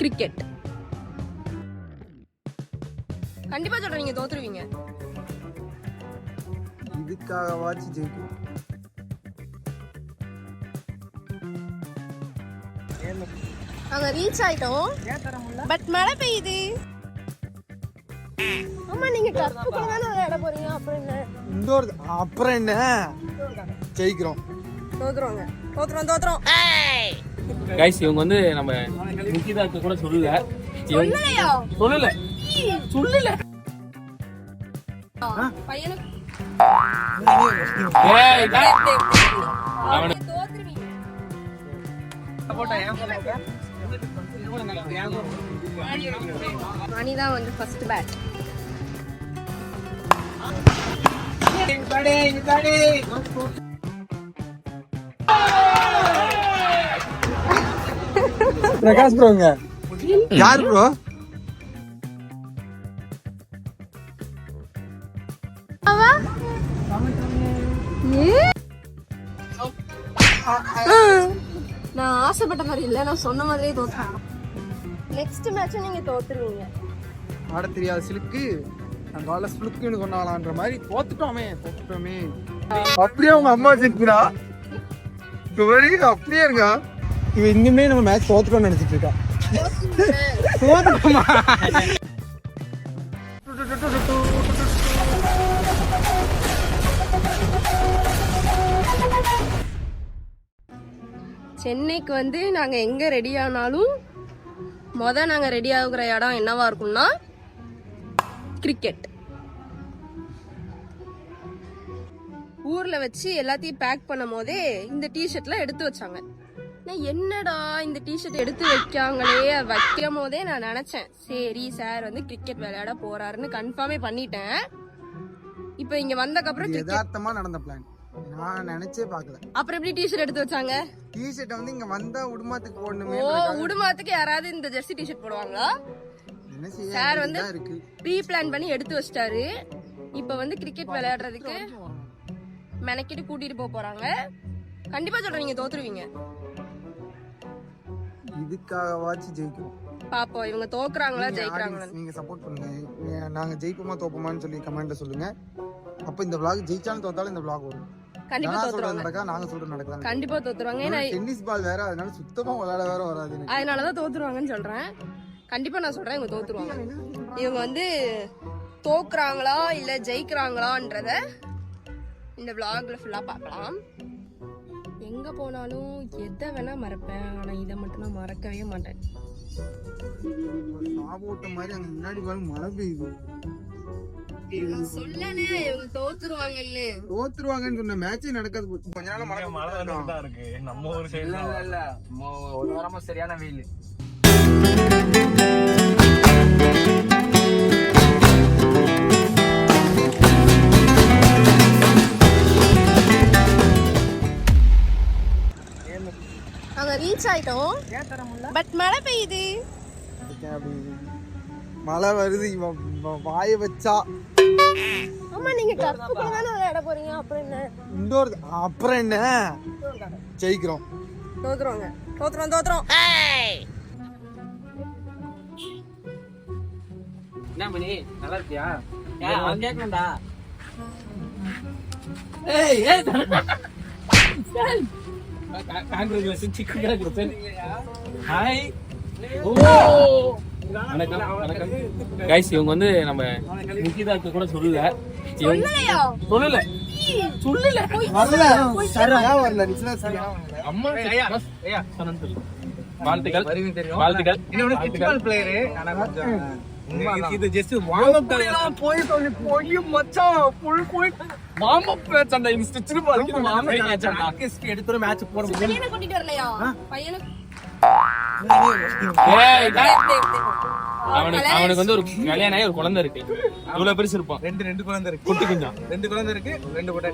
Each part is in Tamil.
கிரிக்கெட் கண்டிப்பா சொல்றேன் நீங்க தோத்துருவீங்க. இதுக்காகவாச்சும் ஜெயிக்கும். நாங்க ரீச் ஆயிட்டோம். பட் மழை பெய்யுது. ஆமா நீங்க கப்புக்குள்ள தானே விளையாட போறீங்க அப்புறம் என்ன? இந்தோர் அப்புறம் என்ன? ஜெயிக்கிறோம். தோத்துருவாங்க. தோத்துறோம் தோத்துறோம் கைஸ் இவங்க வந்து நம்ம நிக்கிதாக்கு கூட சொல்லல. சொல்லல. சொல்லல. பையனுக்கு ஏய், டேய். அவனை தோத்துருவீங்க. மணி தான் வந்து ஃபர்ஸ்ட் பேட் பிரகாஷ் ப்ரோங்க யார் ப்ரோ நான் ஆசைப்பட்ட மாதிரி இல்ல நான் சொன்ன மாதிரியே தோத்துறேன் நெக்ஸ்ட் மேட்ச் நீங்க தோத்துருவீங்க. ஆட தெரியாத சிலுக்கு அந்த ஆள சுளுக்குன்னு கொண்டாடலான்ற மாதிரி தோத்துட்டோமே தோத்துட்டோமே. அப்படியே உங்க அம்மா சிரிக்கிறா இப்ப வரைக்கும் அப்படியே இருக்கா இவ இன்னுமே நம்ம மேட்ச் தோத்துட்டோம்னு நினைச்சிட்டு இருக்கா. தோத்துட்டோமா? சென்னைக்கு வந்து நாங்க எங்க ரெடி ஆனாலும் முத நாங்க ரெடி ஆகுற இடம் என்னவா இருக்கும்னா கிரிக்கெட் ஊர்ல வச்சு எல்லாத்தையும் பேக் பண்ணும் போதே இந்த டிஷர்ட்லாம் எடுத்து வச்சாங்க. நான் என்னடா இந்த டிஷர்ட் எடுத்து வைக்காங்களே? வைக்கும் போதே நான் நினைச்சேன். சரி சார் வந்து கிரிக்கெட் விளையாட போறாருன்னு கன்ஃபார்மே பண்ணிட்டேன். இப்போ இங்க வந்தக்கப்புறம் cricket- யதார்த்தமா நடந்த பிளான் நான் நினைச்சே பார்க்கல. அப்புறம் எப்படி டிஷர்ட் எடுத்து வச்சாங்க? டிஷர்ட் வந்து இங்க வந்தா உடுமாத்துக்கு ஓ போடணுமே உடுமாத்துக்கு யாராவது இந்த ஜெர்சி டிஷர்ட் போடுவாங்களா? Sir வந்து- ப்ரீ பிளான் பண்ணி எடுத்து வச்சிட்டாரு. இப்போ வந்து கிரிக்கெட் விளையாடுறதுக்கு மெனக்கிட்டு கூட்டிட்டு போக போறாங்க. கண்டிப்பா சொல்றேன் நீங்க தோத்துருவீங்க. இதுக்காகவாச்சும் ஜெயிக்கும் பாப்போம் இவங்க தோக்குறாங்களா ஜெயிக்கிறாங்களா நீங்க சப்போர்ட் பண்ணுங்க. நாங்க ஜெயிப்போமா தோப்போமான்னு சொல்லி கமெண்ட்ல சொல்லுங்க. அப்ப இந்த vlog ஜெயிச்சாலும் தோத்தாலும் இந்த vlog வரும். கண்டிப்பா தோத்துருவாங்க. நாங்க சொல்றது நடக்கலாம் கண்டிப்பா தோத்துருவாங்க. ஏன்னா டென்னிஸ் பால் வேற அதனால சுத்தமா விளையாட வேற வராது எனக்கு. அதனாலதான் தோத்துருவாங்கன்னு சொல்றேன். கண்டிப்பா நான் சொல்றேன் இவங்க தோத்துருவாங்க. இவங்க வந்து தோக்குறாங்களா இல்ல ஜெயிக்கிறாங்களான்றத இந்த vlogல ஃபுல்லா பார்க்கலாம். எங்க போனாலும் எதை வேணா மறப்பேன். ஆனா இதை மட்டும் நான் மறக்கவே மாட்டேன். மாதிரி அங்க முன்னாடி மழை பெய்யுது. சொல்லனே இவங்க தோத்துருவாங்கன்னு. சொன்ன மேட்சே நடக்காது. கொஞ்ச நாள் மழை இருக்கு. நம்ம ஒரு சைடு இல்ல இல்ல ஒரு வாரமா சரியான வெயில். ஆயிட்டோம் பட் மழை பெய்யுது. மழை வருது வாயை வச்சா. ஆமா நீங்க கப்புக்குள்ள தானே விளையாட போறீங்க அப்புறம் என்ன? இண்டோர் அப்புறம் என்ன? ஜெயிக்கிறோம். தோத்துருவாங்க. தோத்துறோம் தோத்துறோம் என்ன மணி? நல்லா இருக்கியா? அவன் கேட்கணும்டா. ஏய் ஏய் ஹாய் ஓ வணக்கம் வணக்கம். கைஸ் இவங்க வந்து நம்ம நிக்கிதாக்கு கூட சொல்லல. சொல்லல. சொல்லல. வரல. சரியா வரல. நிச்சயம் சரியா அம்மா ஐயா. சொன்னு சொல்லு. வாழ்த்துக்கள். வாழ்த்துக்கள். வாழ்த்துக்கள். இது ஜஸ்ட் வார்ம் அப் போய் சொல்லி. போய் மச்சான். புல் போய் வார்ம் அப் மேட்ச் அந்த ஸ்டிச்சில் பாருங்க வார்ம் அப் மேட்ச் ஆர்கெஸ்ட்ரா எடுத்துற மேட்ச் போட முடியும் பையனை கூட்டிட்டு வரலையா? பையனை ஏய் டேய். அவனுக்கு அவனுக்கு வந்து ஒரு கல்யாணம் ஆகி ஒரு குழந்தை இருக்கு. இவ்வளவு பெருசு இருப்பான் ரெண்டு ரெண்டு குழந்தை இருக்கு. குட்டி குஞ்சம் ரெண்டு குழந்தை இருக்கு ரெண்டு கொட்டை.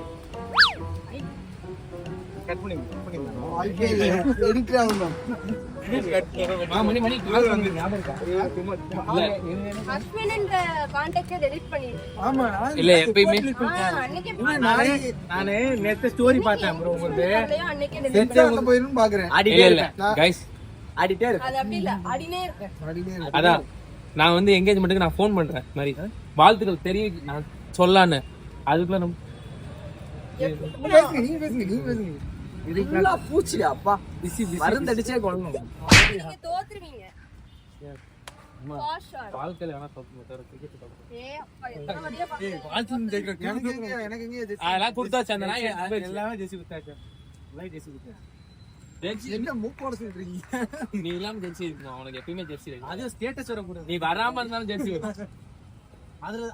கட் பண்ணி. இல்ல, எப்பயுமே நானே நேத்து ஸ்டோரி பார்த்தேன் ப்ரோ உங்களுக்கு. போயிரும் பாக்குறேன். இல்ல இல்ல. கைஸ் இருக்கு. இருக்கு. அதான். நான் வந்து என்கேஜ்மெண்ட்டுக்கு நான் ஃபோன் பண்றேன் மாதிரி. வாழ்த்துக்கள் தெரிய நான் சொல்லான்னு அதுக்குள்ள நம்ம பேசுங்க நீங்க பேசுங்க நீங்க பேசுங்க ஃபுல்லா பூச்சி அப்பா நீங்க தோத்துருவீங்க. sure. வாழ்க்கையில வேணா பார்த்தேன்? எனக்கு எங்க எனக்கு எங்க ஜெர்சி? அதெல்லாம் கொடுத்தாச்சு. அந்த. எல்லாமே ஜெர்சி குத்தாச்சு எல்லாம் என்ன மூக்கோட சொல்றீங்க நீ இல்லாம ஜெர்சி அவனுக்கு எப்பயுமே ஜெர்சி இருக்கு. அது ஸ்டேட்டஸ் வரக்கூடாது. நீ வராம இருந்தாலும் ஜெர்சி வரும். அதுல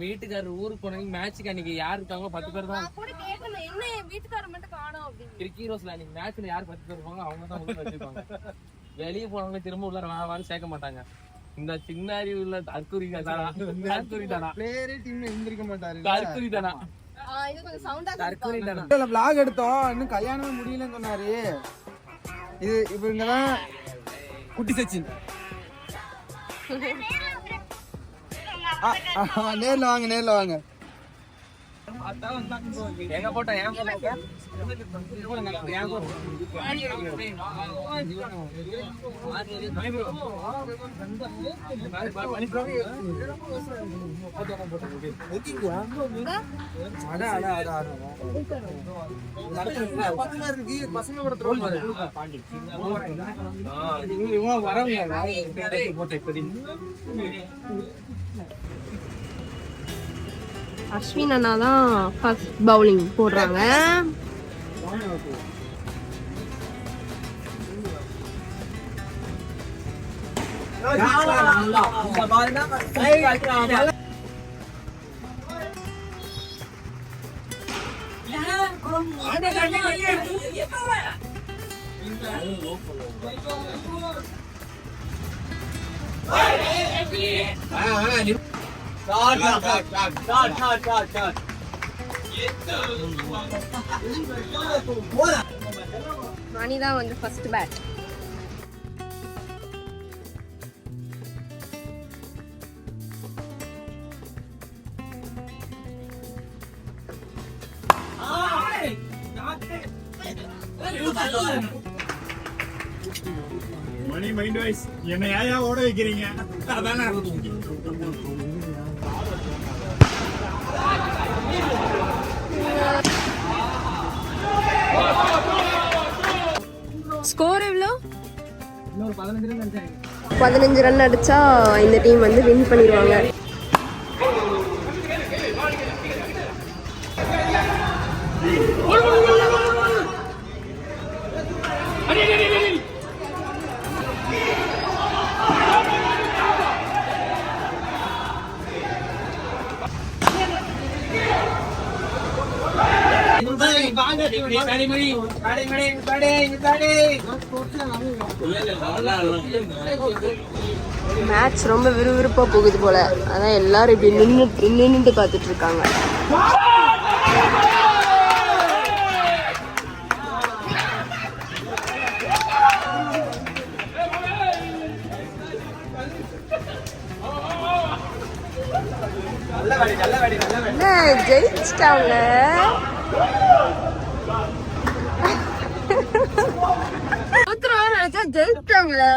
வீட்டுக்காரர் ஊருக்கு போனாங்க மேட்ச்சுக்கு அன்னைக்கு யார் இருக்காங்களோ பத்து பேர் தான். என்ன என் வீட்டுக்காரர் மட்டும் காணோம் அப்படின்னு. கிரிக்கெட் ரோஸ்ல அன்னைக்கு மேட்ச்ல யார் பத்து பேர் இருப்பாங்க அவங்க தான் உள்ள வச்சிருப்பாங்க. வெளியே போனவங்க திரும்ப உள்ள வா வான்னு சேர்க்க மாட்டாங்க. இந்த சின்ன அறிவுள்ள தற்கூரி தானா? தற்கூரி தானா? பிளேயரே டீம்ல இருந்திருக்க மாட்டாரு. தற்கூரி தானா? இது கொஞ்சம் சவுண்டா இல்ல vlog எடுத்தோம். இன்னும் கல்யாணமே முடியலன்னு சொன்னாரு. இது இப்ப இங்கதான் குட்டி சச்சின். ஆ, ஆ, நேர்ல வாங்க நேர்ல வாங்க. எங்க போட்டா ஏன் போட்டாங்க அட அட அஸ்வின் அண்ணா தான் ஃபர்ஸ்ட் பவுலிங் போடுறாங்க மணி தான் வந்து first bat Mani mind wise என்ன ஏயா ஓட வைக்கிறீங்க? அதானே? ஸ்கோர் எவ்வளோ பதினஞ்சு ரன் அடிச்சாங்க. பதினஞ்சு ரன் அடிச்சா இந்த டீம் வந்து வின் பண்ணிடுவாங்க. மேட்ச் ரொம்ப விறுவிறுப்பா போகுது போல. அதான் எல்லாரும் இப்படி நின்று நின்றுட்டு பார்த்துட்டு இருக்காங்க ஜெயிச்சிட்டாங்க. ஜெயிச்சிட்டாங்களே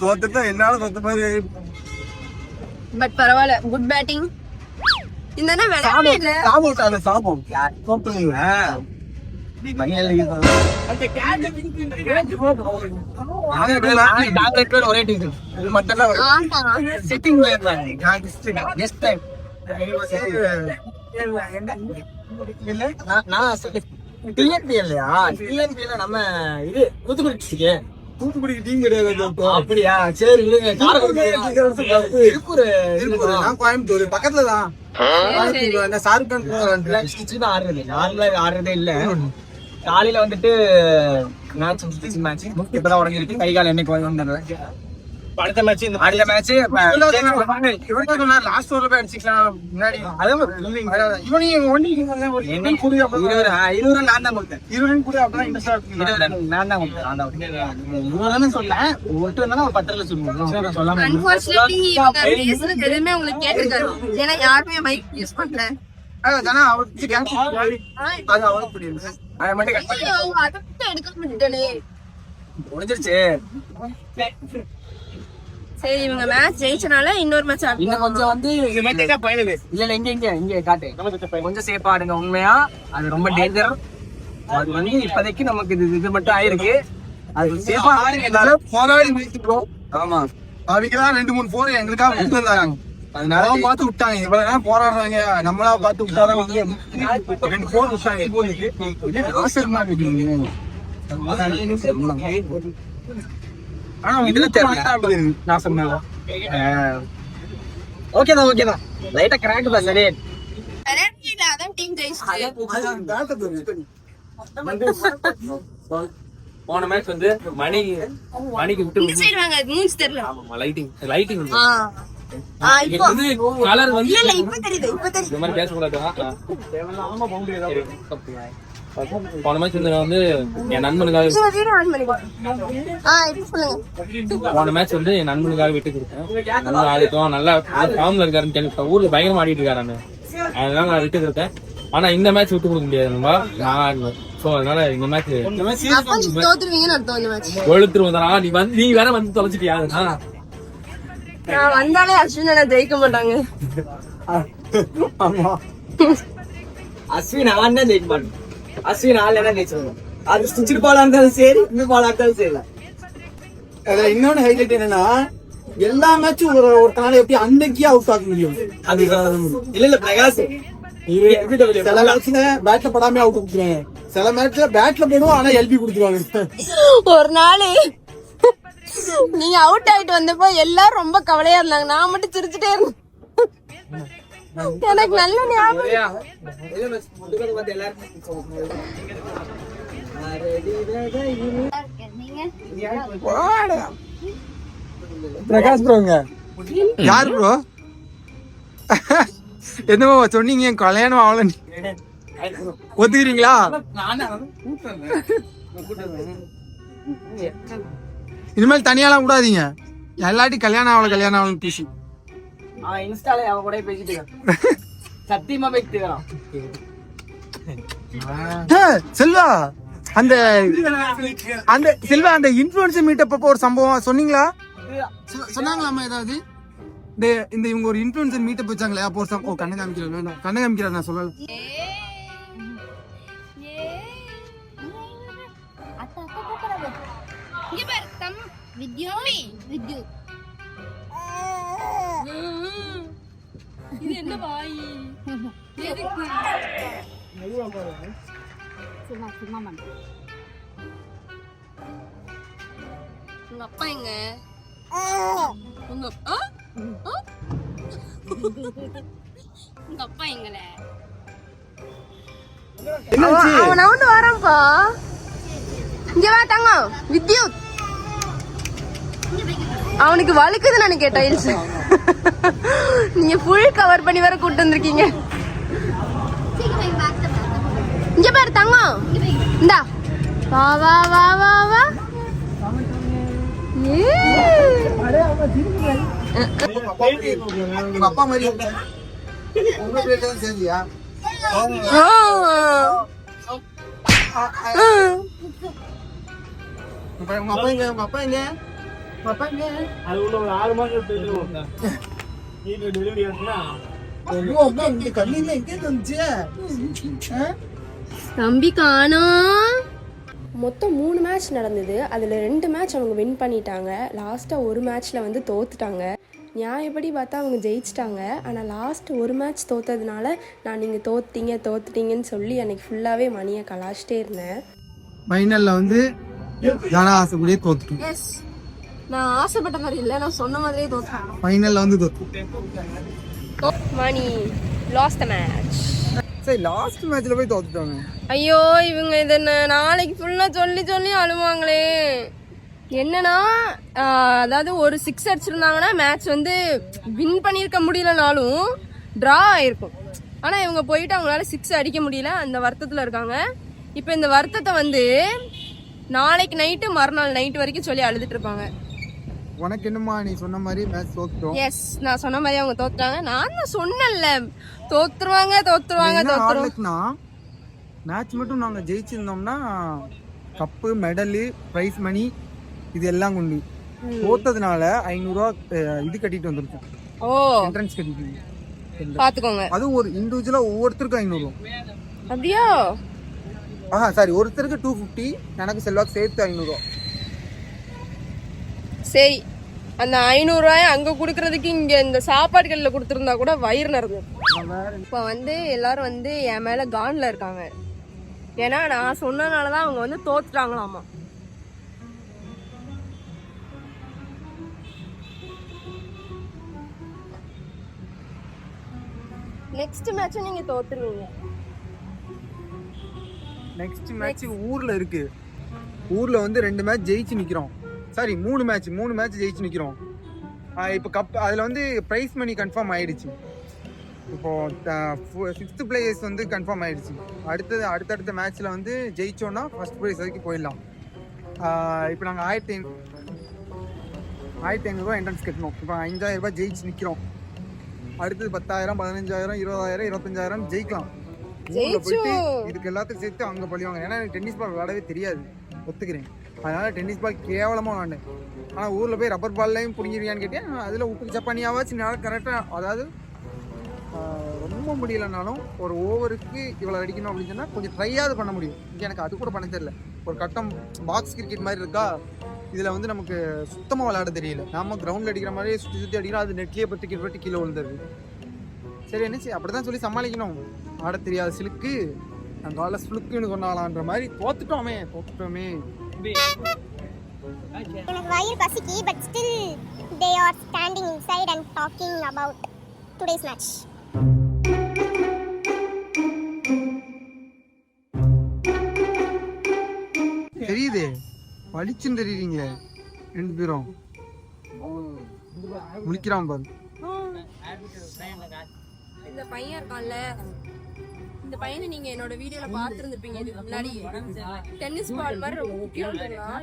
தோத்துட்டா என்னால தோத்த மாதிரி பட் பரவாயில்ல குட் பேட்டிங் இந்த விளையாடவே இல்ல. சாபம் அதை சாபம் தோத்துங்க ஒரே டீம் மட்டும் டிஎன்பி இல்லையா டிஎன்பில நம்ம இது தூத்துக்குடி. தூத்துக்குடிக்கு டீம் கிடையாது அப்படியா? சரி விடுங்க திருப்பூர் திருப்பூர். நான் கோயம்புத்தூர். பக்கத்துல தான். ஷாருக் கான் ஆடுறது. நார்மலா ஆடுறதே இல்ல. காலையில வந்துட்டு மேட்ச் மேட்ச் இப்பதான் உடஞ்சிருக்கு. கை கால் என்னைக்கு வந்துடுறேன் அடுத்த மேட்ச் இந்த அடுத்த மேட்ச் சொன்னார் லாஸ்ட் ஓவர்ல போய் அடிச்சுக்கலாம் முன்னாடி. இவனையும் ஒண்ணு இருபது இருபது நான் தான் கொடுத்தேன். கூட அப்பதான் இன்ட்ரெஸ்டா இருபது நான் தான் கொடுத்தேன் நான் தான் கொடுத்தேன். இருபது சொல்ல ஒட்டு வந்தா ஒரு சொல்லுவோம். சொல்லாம எதுவுமே உங்களுக்கு கேட்டிருக்காரு ஏன்னா யாருமே மைக் யூஸ் பண்ணல. ஆனா அவருக்கு அது அவருக்கு புரியுது அதை மட்டும் cut பண்ணி- ஐயோ, அதை மட்டும் எடுக்க முடியலே முடிஞ்சிருச்சு. சரி இவங்க மேட்ச் ஜெயிச்சனால இன்னொரு மேட்ச் இன்னும் கொஞ்சம் வந்து இல்ல இல்ல இங்க இங்க இங்க காட்டு கொஞ்சம் சேஃபா ஆடுங்க உண்மையா அது ரொம்ப டேஞ்சர் அது வந்து இப்போதைக்கு நமக்கு இது இது மட்டும் ஆயிருக்கு அது சேஃபா ஆடுங்க போராடி வைத்துட்டோம் ஆமா அவங்க தான் ரெண்டு மூணு போர் எங்களுக்காக விட்டு வந்தாங்க அதனால பார்த்து விட்டாங்க இவ்வளவு நேரம் போராடுறாங்க நம்மளா பார்த்து விட்டாதான் வந்து ரெண்டு போர் விட்டாங்க அவசரமா இருக்கு ஆனா இதுல தெரியல. நான் சொன்னேன் ஓகே தான் ஓகே தான் லைட்டா கிராக் தான் சரி அதான் டீம் ஜெயிச்சு போன மேட்ச் வந்து மணி மணிக்கு விட்டு மூஞ்சி தெரியல லைட்டிங் லைட்டிங் ஆ. ஆ, இப்போ வந்து கலர் வந்து இல்ல இல்ல இப்ப தெரியுது இப்ப தெரியுது இந்த மாதிரி பேசக்கூடாது போன மேட்ச் வந்து நான் வந்து என் நண்பனுக்காக போன மேட்ச் வந்து என் நண்பனுக்காக விட்டு கொடுத்தேன். நல்லா ஆடிட்டோம். நல்லா ஃபார்ம்ல இருக்காருன்னு கேள்விப்பட்டேன் ஊர்ல பயங்கரமா ஆடிட்டு இருக்காரு அதனால நான் விட்டு கொடுத்தேன். ஆனா இந்த மேட்ச் விட்டு கொடுக்க முடியாது நம்ம நான் ஆடணும் சோ அதனால இந்த மேட்ச் மேட்ச் கொளுத்துருவதா நீ வந்து நீ வேற வந்து தொலைச்சிட்டியா நான் வந்தாலே அஸ்வின் ஜெயிக்க மாட்டாங்க. அஸ்வின் தான் ஜெயிக்க மாட்டோம் அஸ்வின் ஆள் என்ன ஜெயிச்சிருவோம் அது ஸ்டிச்சிட்டு பாலா இருந்தாலும் சரி இந்த பாலா இருந்தாலும் சரி அதுல இன்னொன்னு ஹைலைட் என்னன்னா எல்லா மேட்சும் ஒரு ஒரு நாளை எப்படி அன்னைக்கே அவுட் ஆக முடியும். அது இல்ல இல்ல பிரகாஷ். சில மேட்ச்ல பேட்ல படாம அவுட் கொடுத்துருவாங்க சில மேட்ச்ல பேட்ல போடுவோம் ஆனா எல்பி கொடுத்துருவாங்க. ஒரு நாள் நீங்க அவுட் ஆயிட்டு வந்தப்போ எல்லாரும் ரொம்ப கவலையா இருந்தாங்க. நான் மட்டும் சிரிச்சுட்டே இருந்தேன். எனக்கு நல்ல ஞாபகம். பிரகாஷ் ப்ரோங்க. யார் ப்ரோ? என்னமோ சொன்னீங்க கல்யாணம் ஆகல. ஒத்துக்கிறீங்களா? இனிமேல் தனியாலாம் விடாதீங்க. எல்லாட்டி கல்யாணம் ஆகல கல்யாணம் ஆகலன்னு பேசி. அவன் இன்ஸ்டால அவன் கூட பேசிட்டு இருக்கான். சத்தியமா பேசிட்டு இருக்கான் செல்வா அந்த அந்த செல்வா அந்த இன்ஃபுளுசர் மீட்டப் அப்போ ஒரு சம்பவம் சொன்னீங்களா? சொன்னாங்களாமா ஏதாவது? இந்த இந்த இவங்க ஒரு இன்ஃபுளுசர் மீட்டப் வச்சாங்களே அப்போ ஒரு சம்- ஓ கண்ணு காமிக்கிறேன் வேண்டாம் கண்ணு காமிக்கிறேன் நான் சொல்லல. இது என்ன வாய் எதுக்கு உங்க அப்பா எங்க உங்க அப்பா ஆ? உங்க அப்பா எங்கல அவன் அவன் நவுண்டு வரான்ப்பா இங்க வா தங்கம் வித்யுத் அவனுக்கு வழுக்குதுன்னு நினைக்கிறேன் டைல்ஸ் நீங்க ஃபுல் கவர் பண்ணி வேற கூட்டு வந்திருக்கீங்க. இங்க பாரு தங்கம். இந்தா. வா வா வா வா வா. அப்பா மாதிரி அப்பா எங்க? அப்பா எங்க? எங்க அது உள்ள ஒரு ஆறு மாசம் போயிட்டு வீட்டுல டெலிவரி ஆச்சுன்னா. ஐயோ, அம்மா, இங்க கண்ணில எங்க இருந்துச்சு ஆ? தம்பி காணோம் மொத்தம் மூணு மேட்ச் நடந்தது. அதில் ரெண்டு மேட்ச் அவங்க வின் பண்ணிட்டாங்க. லாஸ்ட்டாக ஒரு மேட்ச்சில் வந்து தோத்துட்டாங்க. நியாயப்படி பார்த்தா அவங்க ஜெயிச்சிட்டாங்க. ஆனால் லாஸ்ட் ஒரு மேட்ச் தோத்ததுனால நான் நீங்கள் தோத்தீங்க தோத்துட்டீங்கன்னு சொல்லி அன்னைக்கு ஃபுல்லாகவே மணியை கலாச்சிட்டே இருந்தேன். ஃபைனல்ல வந்து தோத்துட்டோம். எஸ் நான் ஆசைப்பட்ட மாதிரி இல்லை நான் சொன்ன மாதிரியே தோத்தேன் ஃபைனல்ல வந்து தோத்து மணி லாஸ்ட் மேட்ச் சரி லாஸ்ட் மேட்ச்ல போய் தோத்துட்டாங்க ஐயோ இவங்க இதை நாளைக்கு ஃபுல்லாக சொல்லி சொல்லி அழுவாங்களே. என்னன்னா அதாவது ஒரு சிக்ஸ் அடிச்சிருந்தாங்கன்னா மேட்ச் வந்து வின் பண்ணியிருக்க முடியலனாலும் டிரா ஆயிருக்கும். ஆனா இவங்க போயிட்டு அவங்களால சிக்ஸ் அடிக்க முடியல அந்த வருத்தத்துல இருக்காங்க. இப்போ இந்த வருத்தத்தை வந்து நாளைக்கு நைட்டு மறுநாள் நைட் வரைக்கும் சொல்லி அழுதுட்டு இருப்பாங்க. உனக்கு என்னம்மா நீ சொன்ன மாதிரி மேட்ச் தோத்துட்டோம். எஸ் நான் சொன்ன மாதிரி அவங்க தோத்துட்டாங்க. நான் தான் சொன்னேன்ல. தோத்துருவாங்க தோத்துருவாங்க என்ன தோத்துருவாங்க. ஆர்லக்ஸ்னா மேட்ச் மட்டும் நாங்க ஜெயிச்சிருந்தோம்னா கப்பு மெடலு பிரைஸ் மணி இது எல்லாம் கொண்டு தோத்ததுனால ஐநூறுரூவா இது கட்டிட்டு வந்திருக்கோம். ஓ. என்ட்ரன்ஸ் கட்டிட்டு பாத்துக்கோங்க. அது ஒரு இண்டிவிஜுவலா ஒவ்வொருத்தருக்கும் ஐநூறு. அப்படியா? ஆஹா சாரி ஒருத்தருக்கு டூ ஃபிஃப்டி எனக்கு செல்வாக்கு சேர்த்து ஐநூறுரூவா சரி. அந்த ஐநூறு அங்கே அங்க குடுக்கறதுக்கு இங்க இந்த சாப்பாடு கடையில கொடுத்துருந்தா கூட வயிறு நிறைஞ்சு இப்ப வந்து எல்லாரும் வந்து என் மேல கான்ல இருக்காங்க. ஏன்னா நான் சொன்னனாலதான் அவங்க வந்து தோத்துட்டாங்களாமா. நெக்ஸ்ட் மேட்ச் நீங்க தோத்துருவீங்க. நெக்ஸ்ட் மேட்ச் ஊர்ல இருக்கு. ஊர்ல வந்து ரெண்டு மேட்ச் ஜெயிச்சு நிக்கிறோம். சாரி மூணு மேட்ச் மூணு மேட்ச் ஜெயிச்சு நிக்கிறோம். ஆஹ் இப்போ கப் அதுல வந்து பிரைஸ் மணி கன்ஃபார்ம் ஆயிடுச்சு. இப்போ சிக்ஸ்த் பிளேயர்ஸ் வந்து கன்ஃபார்ம் ஆயிடுச்சு. அடுத்தது அடுத்தடுத்த மேட்ச்ல வந்து ஜெயிச்சோன்னா ஃபர்ஸ்ட் ப்ரைஸ் வரைக்கும் போயிடலாம். இப்போ நாங்கள் ஆயிரத்தி ஐநூறு ஆயிரத்தி ஐநூறுரூவா என்ட்ரன்ஸ் கட்டணும். இப்போ அஞ்சாயிரம் ரூபாய் ஜெயிச்சு நிற்கிறோம் அடுத்தது பத்தாயிரம் பதினஞ்சாயிரம் இருபதாயிரம் இருபத்தஞ்சாயிரம் ஜெயிக்கலாம். இதுக்கு எல்லாத்துக்கும் சேர்த்து அங்க பழி வாங்க ஏன்னா எனக்கு டென்னிஸ் பால் விளையாடவே தெரியாது. ஒத்துக்கிறேன். அதனால் டென்னிஸ் பால் கேவலமாக நான் ஆனால் ஊரில் போய் ரப்பர் பால்லையும் பிடிங்கிருக்கியான்னு கேட்டேன். அதில் உப்பு சப்பானியாவாச்சு என்னால் கரெக்டாக அதாவது ரொம்ப முடியலனாலும் ஒரு ஓவருக்கு இவ்வளோ அடிக்கணும் அப்படின்னு சொன்னால் கொஞ்சம் ட்ரையாவது பண்ண முடியும். இங்கே எனக்கு அது கூட பண்ண தெரியல. ஒரு கட்டம் பாக்ஸ் கிரிக்கெட் மாதிரி இருக்கா? இதில் வந்து நமக்கு சுத்தமாக விளையாட தெரியல. நாம கிரவுண்டில் அடிக்கிற மாதிரி சுற்றி சுற்றி அடிக்கிறோம். அது நெட்லேயே பட்டு கிட்ட கீழே விழுந்துருது. சரி என்னச்சு? அப்படிதான் சொல்லி சமாளிக்கணும். ஆட தெரியாத சிலுக்கு. அந்த கால சுளுக்குன்னு சொன்னாலான்ற மாதிரி தோத்துட்டோமே தோத்துட்டோமே. எனக்கு வயிறு பசிக்கு but still they are standing inside and talking about today's match தெரியுதே பளிச்சுன்னு தெரியுறீங்க ரெண்டு பேரும். முழிக்கிறான் பாரு. இந்த பையன் இருக்கான்ல. இந்த பையனை நீங்க என்னோட வீடியோல பார்த்துருந்துருப்பீங்க இதுக்கு முன்னாடி. டென்னிஸ் பால் மாதிரி ரொம்ப குட்டியா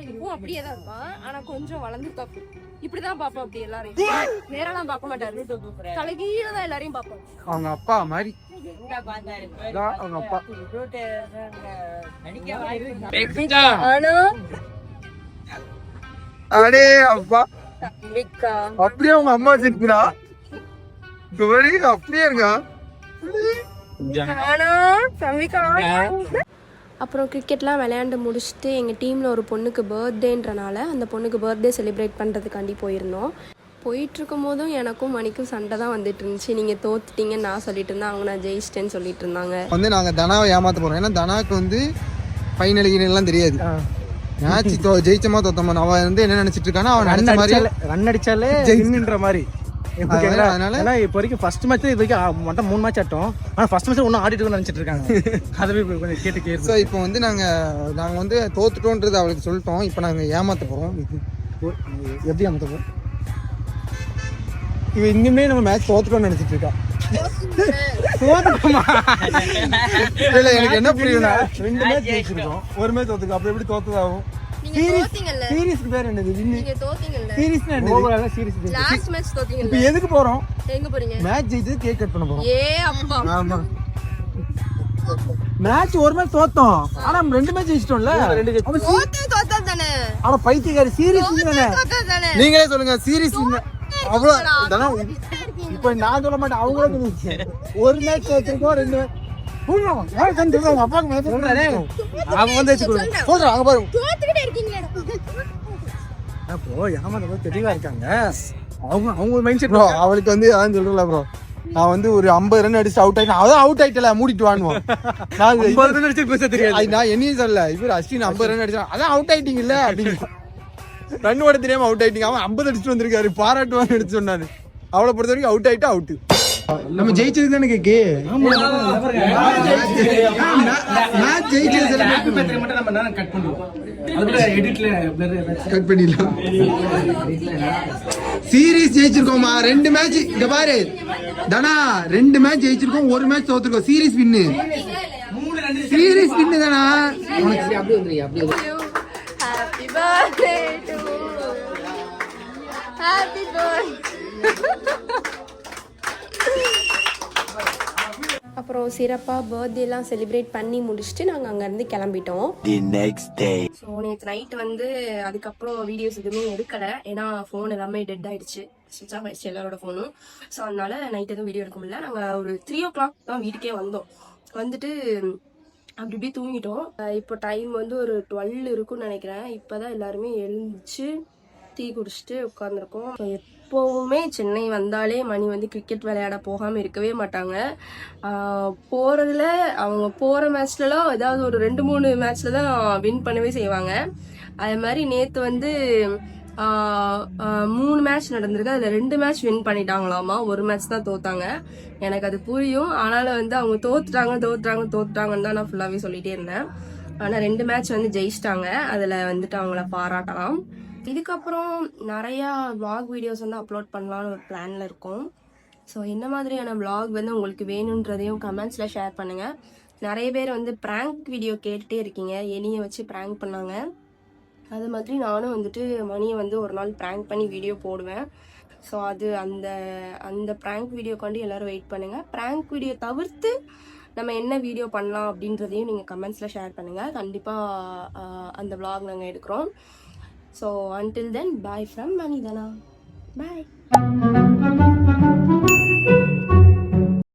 இப்பவும் அப்படியே தான் இருப்பான். ஆனா கொஞ்சம் வளர்ந்துருக்கா இப்படிதான் பாப்போம் அப்படி எல்லாரையும். நேரெல்லாம் பார்க்க மாட்டாரு. தலைகீழ தான் எல்லாரையும் பார்ப்போம் அவங்க அப்பா மாதிரி. அவங்க அப்பா. ஆனா அடே அப்பா. அப்படியே அவங்க அம்மா வரைக்கும் அப்படியே இருக்கா. அப்புறம் கிரிக்கெட்லாம் விளையாண்டு முடிச்சுட்டு எங்கள் டீமில் ஒரு பொண்ணுக்கு பர்த்டேன்றனால அந்த பொண்ணுக்கு பர்த்டே செலிப்ரேட் பண்ணுறதுக்காண்டி போயிருந்தோம். போயிட்டு இருக்கும் போதும் எனக்கும் மணிக்கும் சண்டை தான் வந்துட்டு இருந்துச்சு நீங்கள் தோத்துட்டீங்கன்னு நான் சொல்லிட்டு இருந்தேன். அவங்க நான் ஜெயிச்சிட்டேன்னு சொல்லிட்டு இருந்தாங்க. வந்து நாங்க தனாவை ஏமாத்த போறோம். ஏன்னா தனாக்கு வந்து ஃபைனல் எல்லாம் தெரியாது. மேட்ச் ஜெயிச்சமா தோத்தமா அவன் வந்து என்ன நினைச்சிட்டு இருக்கானா அவன் நினைச்ச மாதிரி ரன் அடிச்சாலே ஜெயிச்சு. வின்ன்ற மாதிரி. அதனால- இப்போ வரைக்கும் ஃபர்ஸ்ட் மேட்ச் இது வரைக்கும் மொத்தம் மூணு மேட்ச் ஆட்டோம். ஆனா ஃபர்ஸ்ட் மேட்ச் ஒன்றும் ஆடிட்டு நினைச்சிட்டு இருக்காங்க. அதை போய் கொஞ்சம் கேட்டு கேட்டு ஸோ இப்போ வந்து நாங்க நாங்க வந்து தோத்துட்டோன்றது அவளுக்கு சொல்லிட்டோம். இப்போ நாங்க ஏமாத்த போறோம். எப்படி ஏமாத்த போறோம்? இவ இனிமே நம்ம மேட்ச் தோத்துட்டோம்னு நினைச்சிட்டு இருக்கா. தோத்துட்டோமா? இல்ல எனக்கு என்ன புரியுதுன்னா ரெண்டு மேட்ச் ஜெயிச்சிருக்கோம். ஒரு மேட்ச் தோத்துக்கு அப்புறம் எப்படி தோத்துதாகும் நீங்கள் சீரிஸ்க்கு பேர் என்னது? வின்னு? சீரிஸ்னா என்னது? ஓவரால சீரிஸ் லாஸ்ட் மேட்ச் இப்போ எதுக்கு போறோம்? எங்கே போறீங்க? மேட்ச் ஜெயிச்சது கேக் கட் பண்ண போறோம். ஏ அப்பா. ஆமா. மேட்ச் ஒரு மேட்ச் தோத்தோம். ஆனா நம்ம ரெண்டு மேட்ச் ஜெயிச்சிட்டோம்ல. ரெண்டு அப்ப சீ- தோத்து தோத்தா தானே? ஆனா பைத்தியக்காரி சீரியஸ் தானே தோத்தா தானே? நீங்களே சொல்லுங்க சீரியஸ் அவ்வளவு இப்ப நான் சொல்ல மாட்டேன் அவங்களே ஒரு மேட்ச் வச்சிருக்கோம் ரெண்டு match- தெளிவா இருக்காங்க? அவங்க அவங்க மைண்ட் செட் அவளுக்கு வந்து அதான் சொல்றல ப்ரோ நான் வந்து ஒரு 50 ரன் அடிச்சு அவுட் ஆயிட்டேன். அதான் அவுட் ஆயிட்டல மூடிட்டு வாங்குவோம் நான் பேச தெரியாது. என்னையும் சொல்லல. இவர் அஸ்வின் 50 ரன் அடிச்சான். அதான் அவுட் ஆயிட்டீங்கல்ல அப்படின்னு. ரன் ஓட தெரியாம அவுட் ஆயிட்டீங்க. அவன் 50 அடிச்சுட்டு வந்திருக்காரு. பாராட்டுவான்னு எடுத்து சொன்னாரு. அவளை பொறுத்த வரைக்கும் அவுட் ஆயிட்டா அவுட் நம்ம ஜெயிச்சது. தானே கேக்கு மேட்ச் ஜெயிச்சது கட் பண்ணிடலாம். சீரிஸ் ஜெயிச்சிருக்கோமா ரெண்டு மேட்ச் இங்க பாரு. தனா ரெண்டு மேட்ச் ஜெயிச்சிருக்கோம். ஒரு மேட்ச் தோத்துருக்கோம். சீரிஸ் வின்னு சீரிஸ் வின்னு தானா. வந்துருங்க அப்படி ஹாப்பி பர்த்டே டு ஹாப்பி அப்புறம் சிறப்பாக பர்த்டேலாம் செலிப்ரேட் பண்ணி முடிச்சுட்டு நாங்கள் அங்கேருந்து கிளம்பிட்டோம். ஸோ நேற்று நைட் வந்து அதுக்கப்புறம் வீடியோஸ் எதுவுமே எடுக்கலை. ஏன்னா ஃபோன் எல்லாமே டெட் ஆயிடுச்சு. சுவிச் ஆஃப் ஆயிடுச்சு எல்லாரோட ஃபோனும் ஸோ அதனால நைட் எதுவும் வீடியோ எடுக்க முடியல. நாங்கள் ஒரு த்ரீ ஓ கிளாக் தான் வீட்டுக்கே வந்தோம். வந்துட்டு அப்படி இப்படி தூங்கிட்டோம். இப்போ டைம் வந்து ஒரு டுவெல் இருக்கும்னு நினைக்கிறேன். இப்போதான் எல்லாருமே எழுந்துச்சு டீ குடிச்சிட்டு உட்காந்துருக்கோம் எப்போவுமே சென்னை வந்தாலே மணி வந்து கிரிக்கெட் விளையாட போகாமல் இருக்கவே மாட்டாங்க. போகிறதுல அவங்க போகிற மேட்ச்லலாம் ஏதாவது ஒரு ரெண்டு மூணு மேட்ச்ல தான் வின் பண்ணவே செய்வாங்க. அதே மாதிரி நேற்று வந்து மூணு மேட்ச் நடந்திருக்கு. அதில் ரெண்டு மேட்ச் வின் பண்ணிட்டாங்களாமா? ஒரு மேட்ச் தான் தோத்தாங்க. எனக்கு அது புரியும். ஆனாலும் வந்து அவங்க தோத்துட்டாங்க தோத்துட்டாங்க தோத்துட்டாங்கன்னு தான் நான் ஃபுல்லாகவே சொல்லிகிட்டே இருந்தேன். ஆனால் ரெண்டு மேட்ச் வந்து ஜெயிச்சிட்டாங்க. அதில் வந்துட்டு அவங்கள பாராட்டலாம். இதுக்கப்புறம் நிறையா vlog வீடியோஸ் வந்து அப்லோட் பண்ணலாம்னு ஒரு பிளானில் இருக்கோம். ஸோ என்ன மாதிரியான வ்ளாக் வந்து உங்களுக்கு வேணுன்றதையும் கமெண்ட்ஸில் ஷேர் பண்ணுங்கள் நிறைய பேர் வந்து ப்ராங்க் வீடியோ கேட்டுகிட்டே இருக்கீங்க. எனியை வச்சு ப்ராங்க் பண்ணாங்க. அது மாதிரி நானும் வந்துட்டு மணியை வந்து ஒரு நாள் ப்ராங்க் பண்ணி வீடியோ போடுவேன். ஸோ அது அந்த அந்த ப்ராங்க் வீடியோக்காண்டி எல்லோரும் வெயிட் பண்ணுங்கள் ப்ராங்க் வீடியோ தவிர்த்து நம்ம என்ன வீடியோ பண்ணலாம் அப்படின்றதையும் நீங்கள் கமெண்ட்ஸில் ஷேர் பண்ணுங்கள் கண்டிப்பாக அந்த vlog நாங்கள் எடுக்கிறோம். So until then bye from மணிதனா bye